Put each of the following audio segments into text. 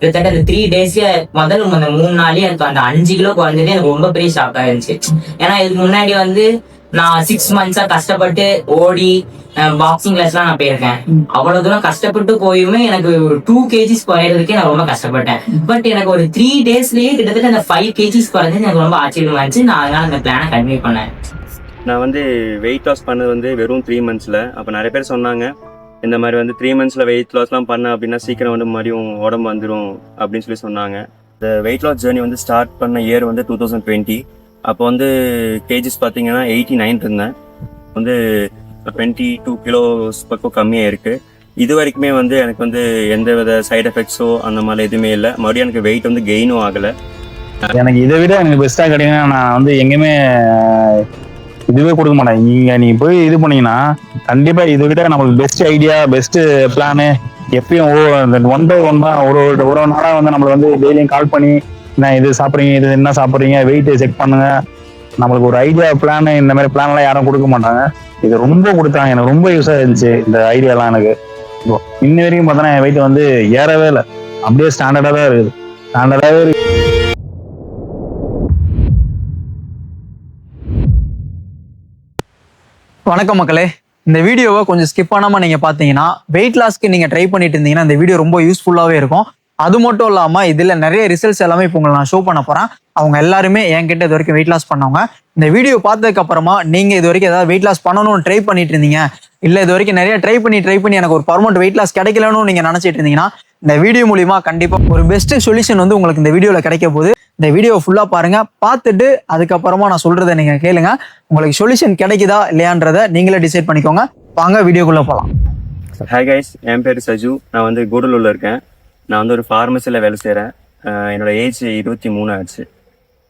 கிட்டத்தட்ட அந்த த்ரீ டேஸ்ல முதல் அந்த மூணு நாளே எனக்கு அந்த அஞ்சு கிலோ குறைஞ்சது. எனக்கு ரொம்ப பெரிய ஷாக்கா இருந்துச்சு. ஏன்னா இதுக்கு முன்னாடி வந்து நான் சிக்ஸ் மந்த்ஸா கஷ்டப்பட்டு ஓடி பாக்ஸிங் கிளாஸ்லாம் நான் போயிருக்கேன். அவ்வளவு தூரம் கஷ்டப்பட்டு போயுமே எனக்கு டூ கேஜிஸ் குறையிறதுக்கே நான் ரொம்ப கஷ்டப்பட்டேன். பட் எனக்கு ஒரு த்ரீ டேஸ்லயே கிட்டத்தட்ட அந்த ஃபைவ் கேஜிஸ் குறைஞ்சது. எனக்கு ரொம்ப ஆச்சரியமா இருந்துச்சு. நான் அதனால அந்த பிளானை கன்டினியூ பண்ணேன். நான் வந்து வெயிட் லாஸ் பண்ணது வந்து வெறும் த்ரீ மந்த்ஸில் அப்போ நிறைய பேர் சொன்னாங்க இந்த மாதிரி வந்து த்ரீ மந்த்ஸில் வெயிட் லாஸ்லாம் பண்ண அப்படின்னா சீக்கிரம் வந்து மறுபடியும் உடம்பு வந்துடும் அப்படின்னு சொல்லி சொன்னாங்க. இந்த வெயிட் லாஸ் ஜேர்னி வந்து ஸ்டார்ட் பண்ண இயர் வந்து டூ தௌசண்ட் டுவெண்ட்டி அப்போ வந்து கேஜிஸ் பார்த்தீங்கன்னா எயிட்டி நைன் இருந்தேன். வந்து டுவெண்ட்டி டூ கிலோஸ் பக்கம் கம்மியாக இருக்குது இது வரைக்குமே வந்து எனக்கு வந்து எந்த வித சைடு எஃபெக்ட்ஸோ அந்த மாதிரி எதுவுமே இல்லை. மறுபடியும் எனக்கு வெயிட் வந்து கெயினும் ஆகலை. எனக்கு இதை விட எனக்கு பெஸ்ட்டாக கிடைக்குன்னா நான் வந்து எங்கேயுமே இதுவே கொடுக்க மாட்டாங்க. நீங்க நீ போய் இது பண்ணீங்கன்னா கண்டிப்பா இதை விட நம்மளுக்கு பெஸ்ட் ஐடியா பெஸ்ட் பிளானு எப்பயும் ஒன் பை ஒன் தான். ஒரு ஒரு ஒரு நாளா வந்து நம்மளுக்கு வந்து டெய்லியும் கால் பண்ணி நான் இது சாப்பிட்றீங்க? இது என்ன சாப்பிட்றீங்க? வெயிட் செக் பண்ணுங்க. நம்மளுக்கு ஒரு ஐடியா பிளான் இந்த மாதிரி பிளான்லாம் யாரும் கொடுக்க மாட்டாங்க. இது ரொம்ப கொடுத்தாங்க. எனக்கு ரொம்ப யூஸாக இருந்துச்சு இந்த ஐடியாலாம் எனக்கு. இன்ன வரைக்கும் பார்த்தோன்னா என் வெயிட் வந்து ஏறவே இல்லை. அப்படியே ஸ்டாண்டர்டாக தான் இருக்குது. ஸ்டாண்டர்டாகவே இருக்கு. வணக்கம் மக்களே. இந்த வீடியோவை கொஞ்சம் ஸ்கிப் பண்ணாம நீங்க பாத்தீங்கன்னா வெயிட் லாஸ்க்கு நீங்க ட்ரை பண்ணிட்டு இருந்தீங்கன்னா இந்த வீடியோ ரொம்ப யூஸ்ஃபுல்லாவே இருக்கும். அது மட்டும் இல்லாம இதுல நிறைய ரிசல்ட்ஸ் எல்லாமே இப்போ உங்களை நான் ஷோ பண்ண போறேன். அவங்க எல்லாருமே என்கிட்ட இது வரைக்கும் வெயிட் லாஸ் பண்ணவங்க. இந்த வீடியோ பார்த்ததுக்கு அப்புறமா நீங்க இது வரைக்கும் ஏதாவது வெயிட் லாஸ் பண்ணணும்னு ட்ரை பண்ணிட்டு இருந்தீங்க இல்ல இது வரைக்கும் நிறைய ட்ரை பண்ணி ட்ரை பண்ணி எனக்கு ஒரு பர்மனெண்ட் வெயிட் லாஸ் கிடைக்கலன்னு நீங்க நினைச்சிட்டு இருந்தீங்கன்னா இந்த வீடியோ மூலியமா கண்டிப்பா ஒரு பெஸ்ட் சொல்யூஷன் வந்து உங்களுக்கு இந்த வீடியோல கிடைக்க போகுது. இந்த வீடியோ ஃபுல்லா பாருங்க. பார்த்துட்டு அதுக்கப்புறமா நான் சொல்றதை நீங்க கேளுங்க. உங்களுக்கு சொல்யூஷன் கிடைக்குதா இல்லையான்றதை நீங்களே டிசைட் பண்ணிக்கோங்க. வாங்க வீடியோக்குள்ள போலாம். ஹாய் கைஸ் என் பேர் சஜு. நான் வந்து கூடலூர்ல இருக்கேன். நான் வந்து ஒரு ஃபார்மசியில் வேலை செய்கிறேன் என்னோட ஏஜ் இருபத்தி மூணு ஆச்சு.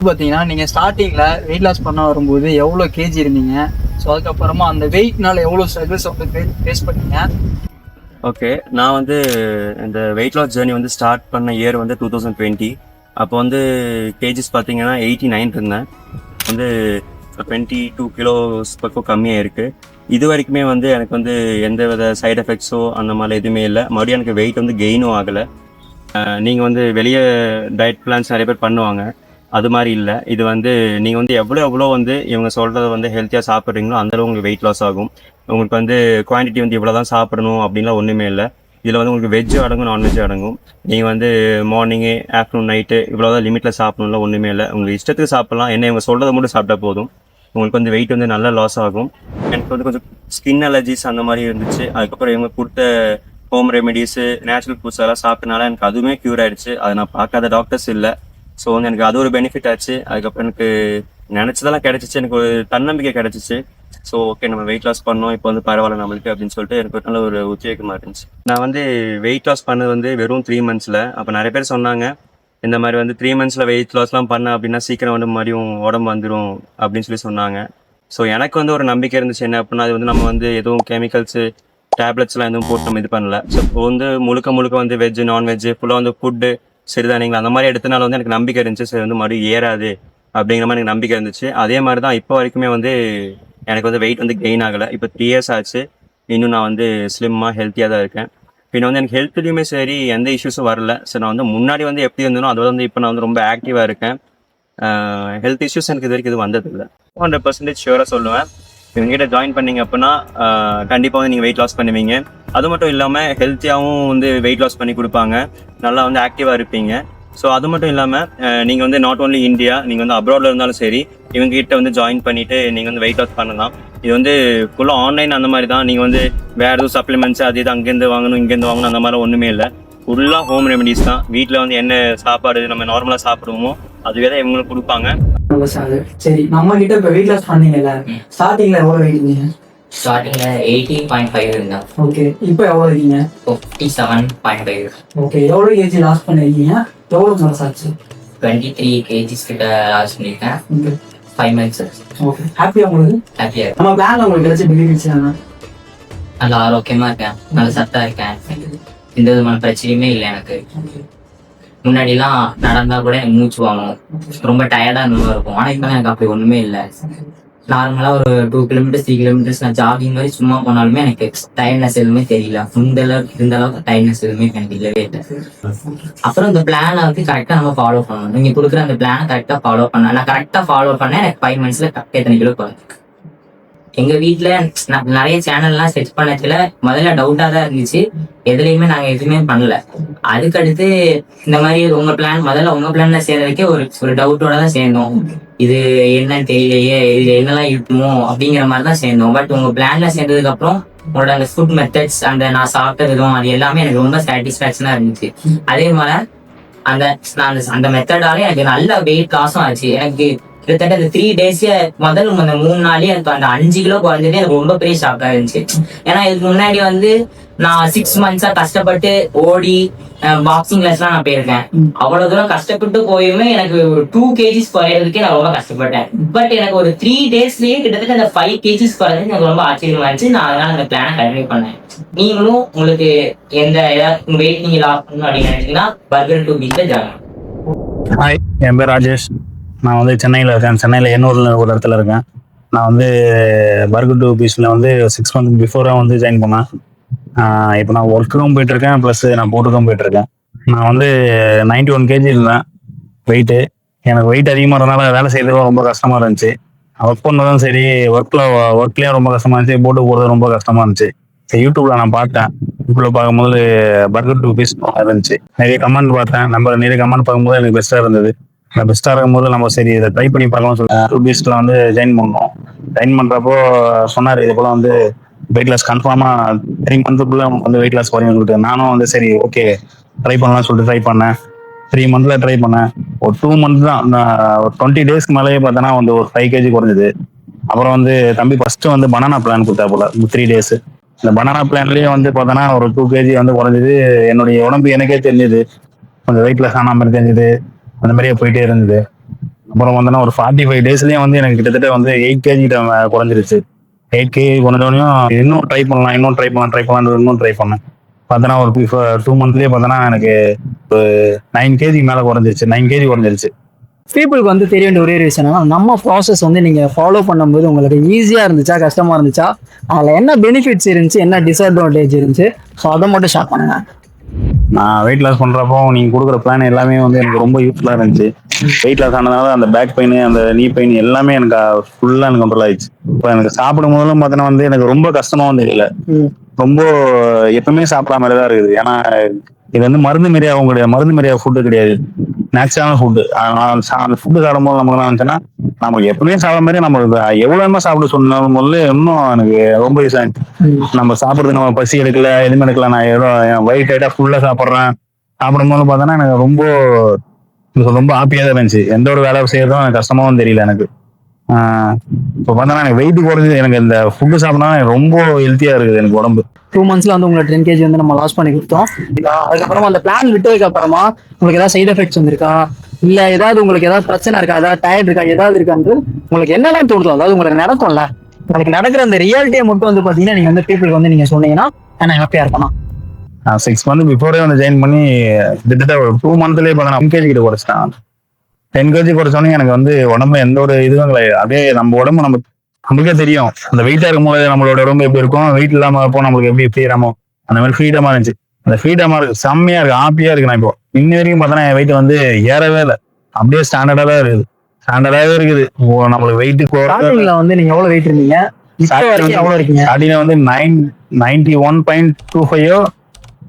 பார்த்தீங்கன்னா நீங்கள் ஸ்டார்டிங்கில் வெயிட் லாஸ் பண்ண வரும்போது எவ்வளோ கேஜி இருந்தீங்க? ஸோ அதுக்கப்புறமா அந்த வெயிட்னால எவ்வளோ ஸ்ட்ரகிள்ஸ் வந்து ஃபேஸ் பண்ணீங்க? ஓகே நான் வந்து இந்த வெயிட் லாஸ் ஜேர்னி வந்து ஸ்டார்ட் பண்ண இயர் வந்து டூ தௌசண்ட் டுவெண்ட்டி அப்போ வந்து கேஜிஸ் பார்த்தீங்கன்னா எயிட்டி நைன் இருந்தேன். வந்து டுவெண்ட்டி டூ கிலோஸ் பக்கம் கம்மியாக இருக்குது இது வரைக்குமே வந்து எனக்கு வந்து எந்த வித சைடு எஃபெக்ட்ஸோ அந்த மாதிரி எதுவுமே இல்லை. மறுபடியும் எனக்கு வெயிட் வந்து கெயினும் ஆகலை. நீங்கள் வந்து வெளியே டயட் பிளான்ஸ் நிறைய பேர் பண்ணுவாங்க. அது மாதிரி இல்லை. இது வந்து நீங்கள் வந்து எவ்வளோ எவ்வளோ வந்து இவங்க சொல்கிறத வந்து ஹெல்த்தியாக சாப்பிட்றீங்களோ அந்தளவு உங்களுக்கு வெயிட் லாஸ் ஆகும். உங்களுக்கு வந்து குவான்டிட்டி வந்து இவ்வளோ தான் சாப்பிடணும் அப்படின்லாம் ஒன்றுமே இல்லை. இதில் வந்து உங்களுக்கு வெஜ் அடங்கும் நான்வெஜ் அடங்கும். நீங்கள் வந்து மார்னிங்கு ஆஃப்டர்நூன் நைட்டு இவ்வளோ தான் லிமிட்டில் சாப்பிடணும்லாம் ஒன்றுமே இல்லை. உங்களுக்கு இஷ்டத்துக்கு சாப்பிட்லாம். என்ன இவங்க சொல்கிறத மட்டும் சாப்பிட்டா போதும். உங்களுக்கு வந்து வெயிட் வந்து நல்லா லாஸ் ஆகும். எனக்கு வந்து கொஞ்சம் ஸ்கின் அலர்ஜிஸ் அந்த மாதிரி இருந்துச்சு. அதுக்கப்புறம் இவங்க கொடுத்த ஹோம் ரெமெடிஸு நேச்சுரல் ஃபுட்ஸ் எல்லாம் சாப்பிட்டனால எனக்கு அதுவுமே க்யூர் ஆயிடுச்சு. அதை நான் பார்க்காத டாக்டர்ஸ் இல்லை. ஸோ வந்து எனக்கு அது ஒரு பெனிஃபிட் ஆச்சு. அதுக்கப்புறம் எனக்கு நினச்சதெல்லாம் கிடச்சிச்சு. எனக்கு ஒரு தன்னம்பிக்கை கிடச்சிச்சு. ஸோ ஓகே நம்ம வெயிட் லாஸ் பண்ணோம் இப்போ வந்து பரவாயில்ல நம்மளுக்கு அப்படின்னு சொல்லிட்டு எனக்கு ஒரு நல்ல ஒரு உத்வேகமாக இருந்துச்சு. நான் வந்து வெயிட் லாஸ் பண்ணது வந்து வெறும் த்ரீ மந்த்ஸில் அப்போ நிறைய பேர் சொன்னாங்க இந்த மாதிரி வந்து த்ரீ மந்த்ஸில் வெயிட் லாஸ்லாம் பண்ண அப்படின்னா சீக்கிரம் வந்து மறுபடியும் உடம்பு வந்துடும் அப்படின்னு சொல்லி சொன்னாங்க. ஸோ எனக்கு வந்து ஒரு நம்பிக்கை இருந்துச்சு என்ன அப்படின்னா அது வந்து நம்ம வந்து எதுவும் கெமிக்கல்ஸு டேப்லெட்ஸ்லாம் எதுவும் போட்டு நம்ம இது பண்ணல. ஸோ இப்போ வந்து முழுக்க முழுக்க வந்து வெஜ்ஜு நான்வெஜ்ஜு ஃபுல்லாக வந்து ஃபுட்டு சரிதானிங்களா? அந்த மாதிரி எடுத்தனால வந்து எனக்கு நம்பிக்கை இருந்துச்சு சரி வந்து மறுபடியும் ஏறாது அப்படிங்கிற மாதிரி எனக்கு நம்பிக்கை இருந்துச்சு. அதே மாதிரி தான் இப்போ வரைக்குமே வந்து எனக்கு வந்து வெயிட் வந்து கெயின் ஆகலை. இப்போ த்ரீ இயர்ஸ் ஆச்சு. இன்னும் நான் வந்து ஸ்லிம்மாக ஹெல்த்தியாக தான் இருக்கேன். பின்ன வந்து எனக்கு ஹெல்த்லேயுமே சரி எந்த இஷ்யூஸும் வரல. ஸோ நான் வந்து முன்னாடி வந்து எப்படி இருந்தனோ அது வந்து இப்போ நான் வந்து ரொம்ப ஆக்டிவாக இருக்கேன். ஹெல்த் இஷ்யூஸ் எனக்கு இது வரைக்கும் இது வந்ததில்லை. ஹண்ட்ரட் பர்சன்டேஜ் ஷியூராக சொல்லுவேன். இவங்ககிட்ட ஜாயின் பண்ணீங்க அப்படின்னா கண்டிப்பாக வந்து நீங்கள் வெயிட் லாஸ் பண்ணுவீங்க. அது மட்டும் இல்லாமல் ஹெல்த்தியாகவும் வந்து வெயிட் லாஸ் பண்ணி கொடுப்பாங்க. நல்லா வந்து ஆக்டிவாக இருப்பீங்க. ஸோ அது மட்டும் இல்லாமல் நீங்கள் வந்து நாட் ஓன்லி இந்தியா நீங்கள் வந்து அப்ராடில் இருந்தாலும் சரி இவங்க கிட்ட வந்து ஜாயின் பண்ணிவிட்டு நீங்கள் வந்து வெயிட் லாஸ் பண்ணலாம். இது வந்து ஃபுல்லாக ஆன்லைன் அந்த மாதிரி தான். நீங்கள் வந்து வேறு எதுவும் சப்ளிமெண்ட்ஸ் அது இது அங்கேருந்து வாங்கணும் இங்கேருந்து வாங்கணும் அந்த மாதிரி ஒன்றுமே இல்லை. ஃபுல்லாக ஹோம் ரெமெடிஸ் தான். வீட்டில் வந்து என்ன சாப்பாடு நம்ம நார்மலாக சாப்பிடுவோமோ அதுவே தான் இவங்களுக்கு கொடுப்பாங்க. சரி நம்ம கிட்ட இப்போ வெயிட் லாஸ் பண்ணீங்கல்ல ஸ்டார்டிங்ல எவ்வளோ வெயிட் இருந்தீங்க? ஸ்டார்டிங்ல எயிட்டீன் பாயிண்ட் ஃபைவ் இருந்தேன் ஓகே இப்போ எவ்வளோ இருக்கீங்க? Fifty seven point five okay எவ்வளோ கேஜி லாஸ் பண்ணிருக்கீங்க? எவ்வளோ மனசு ஆச்சு? டுவெண்ட்டி த்ரீ கேஜிஸ் கிட்ட லாஸ் பண்ணியிருக்கேன் ஃபைவ் மந்த்ஸ் ஓகே ஹாப்பியா உங்களுக்கு? ஹாப்பியாக நம்ம பிளான்ல உங்களுக்கு கிடைச்ச பெனிஃபிட்ஸ் என்ன நல்லா ஆரோக்கியமா இருக்கேன். நல்ல சத்தா இருக்கேன். எந்த விதமான பிரச்சனையுமே இல்லை எனக்கு. முன்னாடிலாம் நடந்தா கூட எனக்கு மூச்சு வாங்கும் ரொம்ப டயர்டா இந்த மாதிரி இருக்கும். ஆனா இப்ப எனக்கு அப்படி ஒண்ணுமே இல்லை. நார்மலா ஒரு டூ கிலோமீட்டர்ஸ் த்ரீ கிலோமீட்டர்ஸ் நான் ஜாகிங் மாதிரி சும்மா போனாலுமே எனக்கு டயர்ட்னஸ் எதுவுமே தெரியல. இந்த அளவுக்கு இந்த அளவுக்கு டயர்ட்னஸ் எதுவுமே எனக்கு இல்லவே இல்லை. அப்புறம் இந்த பிளானை வந்து கரெக்டா நம்ம ஃபாலோ பண்ணணும். நீங்க கொடுக்குற அந்த பிளானை கரெக்டா ஃபாலோ பண்ண நான் கரெக்டா ஃபாலோ பண்ணேன் எனக்கு ஃபைவ் மந்த்ஸ்ல கரெக்டாக எத்தனை கிலோ குறைஞ்சிருக்கு எங்க வீட்ல நான் நிறைய சேனல்லாம் செட் பண்ணதுல முதல்ல டவுட்டா தான் இருந்துச்சு. எதுலையுமே நாங்க எதுவுமே பண்ணல. அதுக்கடுத்து இந்த மாதிரி உங்க பிளான் முதல்ல உங்க பிளான்ல சேர்றதுக்கே ஒரு ஒரு டவுட்டோட தான் சேர்ந்தோம். இது என்னன்னு தெரியலையே இது என்னெல்லாம் இருக்குமோ அப்படிங்கிற மாதிரி தான் சேர்ந்தோம். பட் உங்க பிளான்ல சேர்ந்ததுக்கு அப்புறம் உங்களோட அந்த ஃபுட் மெத்தட்ஸ் அந்த நான் சாப்பிட்ட விதம் அது எல்லாமே எனக்கு ரொம்ப சாட்டிஸ்ஃபேக்ஷனா இருந்துச்சு. அதே மாதிரி அந்த நான் அந்த- அந்த மெத்தடாலே எனக்கு நல்ல வெயிட் லாஸும் ஆச்சு. எனக்கு கிட்டத்தட்ட அந்த த்ரீ டேஸ் முதல் அந்த மூணு நாளே எனக்கு அந்த அஞ்சு கிலோ குறைஞ்சதே. எனக்கு ரொம்ப பெரிய ஷாக்கா இருந்துச்சு. ஏன்னா இதுக்கு முன்னாடி வந்து நான் சிக்ஸ் மந்த்ஸா கஷ்டப்பட்டு ஓடி பாக்ஸிங் கிளாஸ்லாம் நான் போயிருக்கேன். அவ்வளவு தூரம் கஷ்டப்பட்டு போயுமே எனக்கு டூ கேஜிஸ் குறையிறதுக்கே நான் ரொம்ப கஷ்டப்பட்டேன். பட் எனக்கு ஒரு த்ரீ டேஸ்லயே கிட்டத்தட்ட அந்த ஃபைவ் கேஜிஸ் குறைஞ்சது. எனக்கு ரொம்ப ஆச்சரியமா இருந்துச்சு. நான் அதனால அந்த பிளானை கண்டினியூ பண்ணேன். நீங்களும் உங்களுக்கு எந்த ஏதாவது வெயிட் நீங்க லாஸ் பண்ணணும் அப்படின்னு நினைச்சீங்கன்னா பர்கர் டூ பீச்ல ஜாயின் ஹாய் என் பேர் ராஜேஷ். நான் வந்து சென்னையில் இருக்கேன். சென்னையில் எண்ணூரில் ஒரு இடத்துல இருக்கேன். நான் வந்து பர்கர் டூ பீஸில் வந்து சிக்ஸ் மந்த் பிஃபோராக வந்து ஜாயின் பண்ணேன். இப்போ நான் ஒர்க்குக்கும் போயிட்டுருக்கேன் ப்ளஸ் நான் போட்டுக்கும் போயிட்டுருக்கேன் நான் வந்து 91 ஒன் கேஜி இருந்தேன் வெயிட்டு எனக்கு வெயிட் அதிகமாக இருந்தனால வேலை செய்யறது ரொம்ப கஷ்டமாக இருந்துச்சு. ஒர்க் பண்ணதும் சரி ஒர்க்கில் ஒர்க்லேயும் ரொம்ப கஷ்டமாக இருந்துச்சு. போட்டு போகிறது ரொம்ப கஷ்டமாக இருந்துச்சு. சரி யூடியூப்ல நான் பார்த்தேன். யூடியூப்ல பார்க்கும்போது பர்கர் டூ பீஸ் இருந்துச்சு. நிறைய கமெண்ட் பார்த்தேன். நம்ம நிறைய கமெண்ட் பார்க்கும்போது எனக்கு பெஸ்ட்டாக இருந்தது. பெஸ்ட்டாக இருக்கும்போது நம்ம சரி இதை ட்ரை பண்ணி பார்க்கலாம் சொல்லி டூ பீஸ்ல வந்து ஜாயின் பண்ணோம். ஜாயின் பண்ணுறப்போ சொன்னார் இது போல வந்து வெயிட் லாஸ் கன்ஃபார்மாக த்ரீ மந்த்துக்குள்ள வந்து வெயிட் லாஸ் குறையும் சொல்லிட்டு. நானும் வந்து சரி ஓகே ட்ரை பண்ணலாம் சொல்லிட்டு ட்ரை பண்ணேன். த்ரீ மந்த்ல ட்ரை பண்ணேன். ஒரு டூ மந்த் தான். ஒரு டுவெண்ட்டி டேஸ்க்கு மேலேயே பார்த்தோன்னா வந்து ஒரு ஃபைவ் கேஜி குறைஞ்சது. அப்புறம் வந்து தம்பி ஃபர்ஸ்ட் வந்து பனானா பிளான் கொடுத்தா போல த்ரீ டேஸ் இந்த பனானா பிளான்லயே வந்து பார்த்தோன்னா ஒரு டூ கேஜி வந்து குறைஞ்சது. என்னுடைய உடம்பு எனக்கே தெரிஞ்சது. கொஞ்சம் வெயிட்லெஸ் ஆன மாதிரி தெரிஞ்சது. அந்த மாதிரியே போயிட்டே இருந்தது. அப்புறம் வந்தோன்னா ஒரு ஃபார்ட்டி ஃபைவ் டேஸ்லயே வந்து எனக்கு கிட்டத்தட்ட வந்து எயிட் கேஜி குறைஞ்சிருச்சு. எயிட் கேஜி குறைஞ்சோடனையும் இன்னும் ட்ரை பண்ணலாம் இன்னும் ட்ரை பண்ணலாம் ட்ரை பண்ணலாம் இன்னும் ட்ரை பண்ணேன். பார்த்தோன்னா ஒரு டூ மந்த்லயே பார்த்தோன்னா எனக்கு ஒரு நைன் கேஜி மேலே குறைஞ்சிருச்சு. நைன் கேஜி குறைஞ்சிருச்சு. பீப்புளுக்கு வந்து தெரிய வேண்டிய ஒரே ரீசன் நம்ம ப்ராசஸ் வந்து நீங்க ஃபாலோ பண்ணும்போது உங்களுக்கு ஈஸியா இருந்துச்சா கஷ்டமா இருந்துச்சா அதுல என்ன பெனிஃபிட்ஸ் இருந்துச்சு என்ன டிஸ்அட்வான்டேஜ் இருந்துச்சு ஸோ அதை மட்டும் ஷேர் பண்ணுங்க. நான் வெயிட் லாஸ் பண்றப்போ நீங்க கொடுக்குற பிளான் எல்லாமே வந்து எனக்கு ரொம்ப யூஸ்ஃபுல்லா இருந்துச்சு. வெயிட் லாஸ் ஆனதுனால அந்த பேக் பெயின் அந்த நீ பெயின் எல்லாமே எனக்கு ஃபுல்லா எனக்கு கண்ட்ரோல் ஆயிடுச்சு. இப்போ எனக்கு சாப்பிடும் போதும் பார்த்தோன்னா வந்து எனக்கு ரொம்ப கஷ்டமாவும் தெரியல ரொம்ப எப்பவுமே சாப்பிடாம தான் இருக்குது. ஏன்னா இது வந்து மருந்து மாரியாகவும் கிடையாது மருந்து மாரியா ஃபுட்டு கிடையாது. நேச்சுரான ஃபுட்டு அந்த ஃபுட்டு சாப்பிடும்போது நமக்கு என்ன இருந்துச்சுன்னா நம்ம எப்பவுமே சாப்பிட மாதிரி நம்ம எவ்வளவு சாப்பிட சொன்னாலும் முதல்ல இன்னும் எனக்கு ரொம்ப யூஸ் ஆயிடுச்சு. நம்ம சாப்பிடுறது நம்ம பசி எடுக்கல எதுவுமே எடுக்கல நான் ஏதோ வயிட் ஹைட்டா ஃபுல்லா சாப்பிட்றேன். சாப்பிடும்போது பார்த்தோன்னா எனக்கு ரொம்ப ரொம்ப ஹாப்பியாக தான் இருந்துச்சு. எந்த ஒரு வேலை செய்யறதும் எனக்கு கஷ்டமாவும் தெரியல எனக்கு. இப்போ பார்த்தோன்னா எனக்கு வெயிட் குறைஞ்சது எனக்கு இந்த ஃபுட்டு சாப்பிட்டா ரொம்ப ஹெல்த்தியா இருக்குது எனக்கு உடம்பு. டூ மந்த்ஸ்ல வந்து உங்களுக்கு டென் கேஜி வந்து நம்ம லாஸ் பண்ணி கொடுத்தோம். அதுக்கப்புறமா அந்த பிளான் விட்டதுக்கு அப்புறமா உங்களுக்கு ஏதாவது சைடு எஃபெக்ட்ஸ் வந்திருக்கா? இல்ல ஏதாவது உங்களுக்கு ஏதாவது பிரச்சனை இருக்கா? ஏதாவது டயர்ட் இருக்கா? ஏதாவது இருக்கான்னு உங்களுக்கு என்னெல்லாம் தோணுதோ அதாவது உங்களுக்கு நடக்கும்ல உங்களுக்கு நடக்கிற அந்த ரியாலிட்டியை மட்டும் வந்து பாத்தீங்கன்னா நீங்க வந்து பீப்புளுக்கு வந்து நீங்க சொன்னீங்கன்னா நான் ஹாப்பியா இருப்பேன் நான். சிக்ஸ் மந்த் பிஃபோரே வந்து ஜாயின் பண்ணி கிட்டத்தட்ட ஒரு டூ மந்த்லேயே பார்த்தா ஒன் கேஜி கிட்ட குறைச்சிட்டேன். டென் கேஜி குறைச்சோன்னே எனக்கு வந்து உடம்பு எந்த ஒரு இதுவும் கிடையாது அப்படியே நம்ம உடம்பு நம்ம நமக்கே தெரியும். அந்த வெயிட்டா இருக்கும்போது நம்மளோட உடம்பு எப்படி இருக்கும்? வெயிட் இல்லாம இருப்போம் நம்மளுக்கு எப்படி ஃப்ரீடமோ அந்த மாதிரி ஃப்ரீடமா இருந்துச்சு. அந்த ஃப்ரீடமா இருக்கு செம்மையா இருக்கு ஹாப்பியா இருக்கு நான் இப்போ. இன்ன வரைக்கும் பார்த்தோன்னா என் வெயிட் வந்து ஏறவே இல்லை. அப்படியே ஸ்டாண்டர்டா தான் இருக்குது. ஸ்டாண்டர்டாவே இருக்குது. நம்மளுக்கு வெயிட் ஸ்டார்டிங்ல வந்து நீங்க எவ்வளவு வெயிட் இருந்தீங்க? ஸ்டார்டிங்ல வந்து nine ninety one point two ஃபைவோ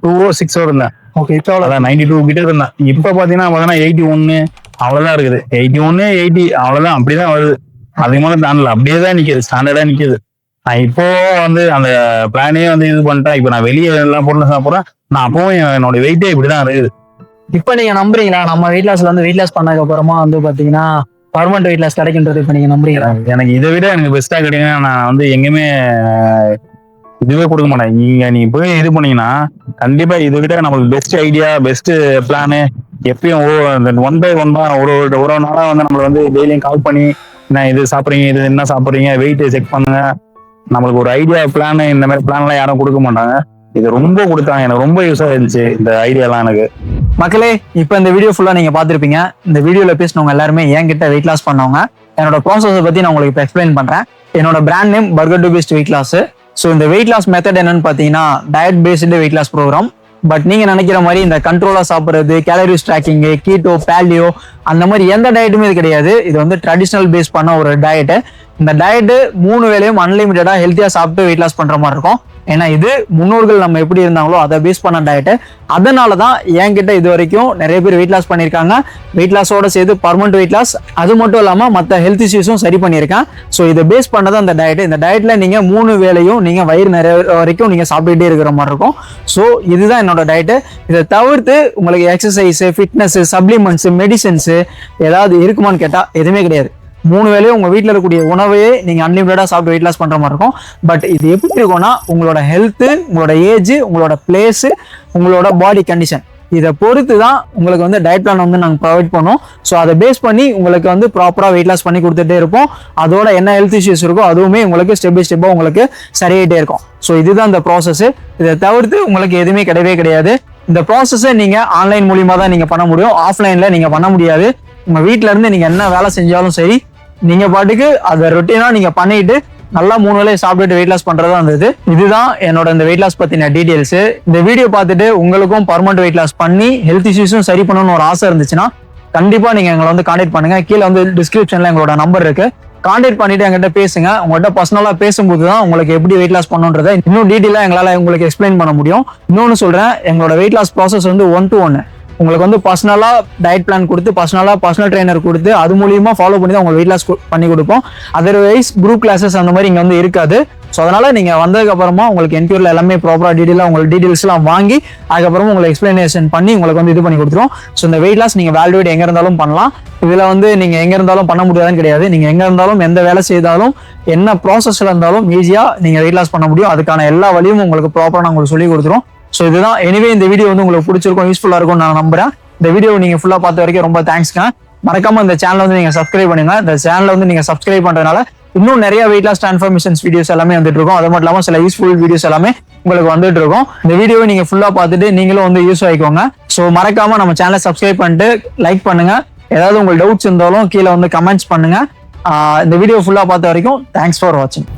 டூவோ சிக்ஸோ இருந்தேன். ஓகே இப்போ நைன்டி டூ கிட்ட இருந்தேன். இப்போ பாத்தீங்கன்னா பார்த்தீங்கன்னா எயிட்டி ஒன்னு அவ்வளவுதான் இருக்குது. எயிட்டி ஒன்னு எயிட்டி அவ்வளவுதான். அப்படிதான் வருது. அதுக்கு மேல தாண்டல. அப்படியே தான் நிக்குது. ஸ்டாண்டர்டா நிக்குது. நான் இப்போ வந்து அந்த பிளானே வந்து இது பண்ணிட்டேன். இப்போ நான் வெளியே எல்லாம் பொருள் சாப்பிட்றேன். நான் அப்பவும் என்னோட வெயிட்டே இப்படிதான் இருக்குது. இப்போ நீங்க நம்புறீங்களா? நம்ம வெயிட் லாஸ்ல வந்து வெயிட் லாஸ் பண்ணதுக்கு அப்புறமா வந்து பாத்தீங்கன்னா பர்மனன்ட் வெயிட் லாஸ் கிடைக்கின்றது இப்போ நீங்க நம்புறீங்களா? எனக்கு இதை விட எனக்கு பெஸ்டா கிடைக்குன்னா நான் வந்து எங்கேயுமே இதுவே கொடுக்க மாட்டேன். நீங்க நீ போய் இது பண்ணீங்கன்னா கண்டிப்பா இதை விட நம்மளுக்கு பெஸ்ட் ஐடியா பெஸ்ட் பிளானு எப்பயும் ஒன் பை ஒன் தான் ஒரு ஒரு ஒரு நாளா வந்து நம்மள வந்து டெய்லியும் கால் பண்ணி என்ன இது சாப்பிடுறீங்க? இது என்ன சாப்பிடுறீங்க? வெயிட் செக் பண்ணுங்க. நம்மளுக்கு ஒரு ஐடியா பிளான் இந்த மாதிரி பிளான்லாம் யாரும் கொடுக்க மாட்டாங்க. இது ரொம்ப கொடுத்தாங்க. எனக்கு ரொம்ப யூஸாக இருந்துச்சு இந்த ஐடியாலாம் எனக்கு. மக்களே இப்போ இந்த வீடியோ ஃபுல்லாக நீங்கள் பார்த்துருப்பீங்க. இந்த வீடியோவில் பேசினவங்க எல்லாருமே என்கிட்ட வெயிட் லாஸ் பண்ணவங்க. என்னோட ப்ராசஸை பற்றி நான் உங்களுக்கு இப்போ எக்ஸ்பிளைன் பண்ணுறேன் என்னோட brand name burger to best weight loss so இந்த வெயிட் லாஸ் மெத்தட் என்னன்னு பார்த்தீங்கன்னா diet based weight loss programme but நீங்க நினைக்கிற மாதிரி இந்த கண்ட்ரோலா சாப்பிடுறது கேலரிஸ் ட்ராக்கிங் கீட்டோ பேலியோ அந்த மாதிரி எந்த டயட்டுமே இது கிடையாது. இது வந்து ட்ரெடிஷ்னல் பேஸ் பண்ண ஒரு டயட்டு இந்த டயட்டு மூணு வேளையும் அன்லிமிட்டடா ஹெல்த்தியா சாப்பிட்டு வெயிட் லாஸ் பண்ற மாதிரி இருக்கும். ஏன்னா இது முன்னோர்கள் நம்ம எப்படி இருந்தாங்களோ அதை பேஸ் பண்ண டயட்டு அதனால தான் என்கிட்ட இது வரைக்கும் நிறைய பேர் வெயிட் லாஸ் பண்ணியிருக்காங்க. வெயிட் லாஸோட சேர்த்து பர்மனெண்ட் வெயிட் லாஸ் அது மட்டும் இல்லாமல் மற்ற ஹெல்த் இஷ்யூஸும் சரி பண்ணியிருக்கேன். ஸோ இதை பேஸ் பண்ணது அந்த டயட்டு இந்த டயட்டில் நீங்கள் மூணு வேளையும் நீங்கள் வயிறு நிறைய வரைக்கும் நீங்கள் சாப்பிட்டுட்டே இருக்கிற மாதிரி இருக்கும். ஸோ இதுதான் என்னோட டயட்டு இதை தவிர்த்து உங்களுக்கு எக்ஸசைஸு ஃபிட்னஸ்ஸு சப்ளிமெண்ட்ஸு மெடிசன்ஸு ஏதாவது இருக்குமான்னு கேட்டால் எதுவுமே கிடையாது. மூணு வேளையும் உங்கள் வீட்டில் இருக்கக்கூடிய உணவையே நீங்கள் அன்லிமிட்டடாக சாப்பிட்டு வெயிட் லாஸ் பண்ணுற மாதிரி இருக்கும். பட் இது எப்படி இருக்கும்னா உங்களோட ஹெல்த்து உங்களோட ஏஜ் உங்களோட பிளேஸு உங்களோட பாடி கண்டிஷன் இதை பொறுத்து தான் உங்களுக்கு வந்து டயட் பிளான் வந்து நாங்கள் ப்ரொவைட் பண்ணோம். ஸோ அதை பேஸ் பண்ணி உங்களுக்கு வந்து ப்ராப்பராக வெயிட் லாஸ் பண்ணி கொடுத்துட்டே இருப்போம். அதோட என்ன ஹெல்த் இஷ்யூஸ் இருக்கோ அதுவுமே உங்களுக்கு ஸ்டெப் பை ஸ்டெப்பாக உங்களுக்கு சரியாயிட்டே இருக்கும். ஸோ இதுதான் இந்த ப்ராசஸ் இதை தவிர்த்து உங்களுக்கு எதுவுமே கிடையவே கிடையாது. இந்த ப்ராசஸை நீங்கள் ஆன்லைன் மூலியமாக தான் நீங்கள் பண்ண முடியும். ஆஃப்லைனில் நீங்கள் பண்ண முடியாது. உங்கள் வீட்டிலேருந்து நீங்கள் என்ன வேலை செஞ்சாலும் சரி நீங்க பாட்டுக்கு அதை ரொட்டீனா நீங்க பண்ணிட்டு நல்லா மூணு வேலையை சாப்பிட்டுட்டு வெயிட் லாஸ் பண்றதா இருந்தது. இதுதான் என்னோட இந்த வெயிட் லாஸ் பத்தின டீடைல்ஸ் இந்த வீடியோ பார்த்துட்டு உங்களுக்கும் பர்மனன்ட் வெயிட் லாஸ் பண்ணி ஹெல்த் இஷ்யூஸும் சரி பண்ணணும்னு ஒரு ஆசை இருந்துச்சுன்னா கண்டிப்பா நீங்க எங்களை வந்து கான்டாக்ட் பண்ணுங்க. கீழே வந்து டிஸ்கிரிப்ஷன்ல எங்களோட நம்பர் இருக்கு. கான்டாக்ட் பண்ணிட்டு எங்கிட்ட பேசுங்க. உங்கள்கிட்ட பர்சனலா பேசும்போது தான் உங்களுக்கு எப்படி வெயிட் லாஸ் பண்ணுன்றதை இன்னும் டீட்டெயிலாக எங்களால் உங்களுக்கு எக்ஸ்பிளைன் பண்ண முடியும். இன்னொன்று சொல்றேன் எங்களோட வெயிட் லாஸ் ப்ராசஸ் வந்து ஒன் டு ஒன்று உங்களுக்கு வந்து பர்சனலாக டயட் பிளான் கொடுத்து பர்சனலாக பர்சனல் ட்ரைனர் கொடுத்து அது மூலியமாக ஃபாலோ பண்ணி தான் உங்களுக்கு வெயிட் லாஸ் பண்ணி கொடுப்போம். அதர்வைஸ் குரூப் கிளாஸஸ் அந்த மாதிரி இங்கே வந்து இருக்காது. ஸோ அதனால் நீங்கள் வந்ததுக்கு அப்புறமா உங்களுக்கு என்கொயரில் எல்லாமே ப்ராப்பராக டீட்டெயிலாக உங்களுக்கு டீட்டெயில்ஸ்லாம் வாங்கி அதுக்கப்புறமா உங்களுக்கு எக்ஸ்பிளனேஷன் பண்ணி உங்களுக்கு வந்து இது பண்ணி கொடுத்துரும் ஸோ இந்த வெயிட் லாஸ் நீங்கள் வேல்யூட் எங்கே இருந்தாலும் பண்ணலாம். இதில் வந்து நீங்கள் எங்கே இருந்தாலும் பண்ண முடியாதுன்னு கிடையாது. நீங்கள் எங்கே இருந்தாலும் எந்த வேலை செய்தாலும் என்ன ப்ராசஸில் இருந்தாலும் ஈஸியாக நீங்கள் வெயிட் லாஸ் பண்ண முடியும். அதுக்கான எல்லா வழியும் உங்களுக்கு ப்ராப்பராக நான் உங்களுக்கு சொல்லி கொடுத்துரும் ஸோ இதுதான். எனிவே இந்த வீடியோ வந்து உங்களுக்கு பிடிச்சிருக்கும் யூஸ்ஃபுல்லாக இருக்கும் நான் நம்புறேன். இந்த வீடியோ நீங்கள் ஃபுல்லாக பார்த்த வரைக்கும் ரொம்ப தேங்க்ஸ்ங்க மறக்காம இந்த சேனலை வந்து நீங்கள் சப்ஸ்கிரைப் பண்ணுங்க. இந்த சேனலை வந்து நீங்கள் சப்ஸ்கிரைப் பண்ணுறதுனால இன்னும் நிறைய வெயிட் லாஸ் டிரான்ஸ்ஃபர்மேஷன்ஸ் வீடியோஸ் எல்லாமே வந்துட்டு இருக்கும். அது மட்டும் இல்லாமல் சில யூஸ்ஃபுல் வீடியோஸ் எல்லாமே உங்களுக்கு வந்துட்டு இருக்கும். இந்த வீடியோவை நீங்கள் ஃபுல்லாக பார்த்துட்டு நீங்களும் வந்து யூஸ் ஆகிக்கோங்க. ஸோ மறக்காம நம்ம சேனலை சப்ஸ்கிரைப் பண்ணிட்டு லைக் பண்ணுங்க. ஏதாவது உங்களுக்கு டவுட்ஸ் இருந்தாலும் கீழே வந்து கமெண்ட்ஸ் பண்ணுங்க. இந்த வீடியோ ஃபுல்லாக பார்த்த வரைக்கும் தேங்க்ஸ் ஃபார் வாட்சிங்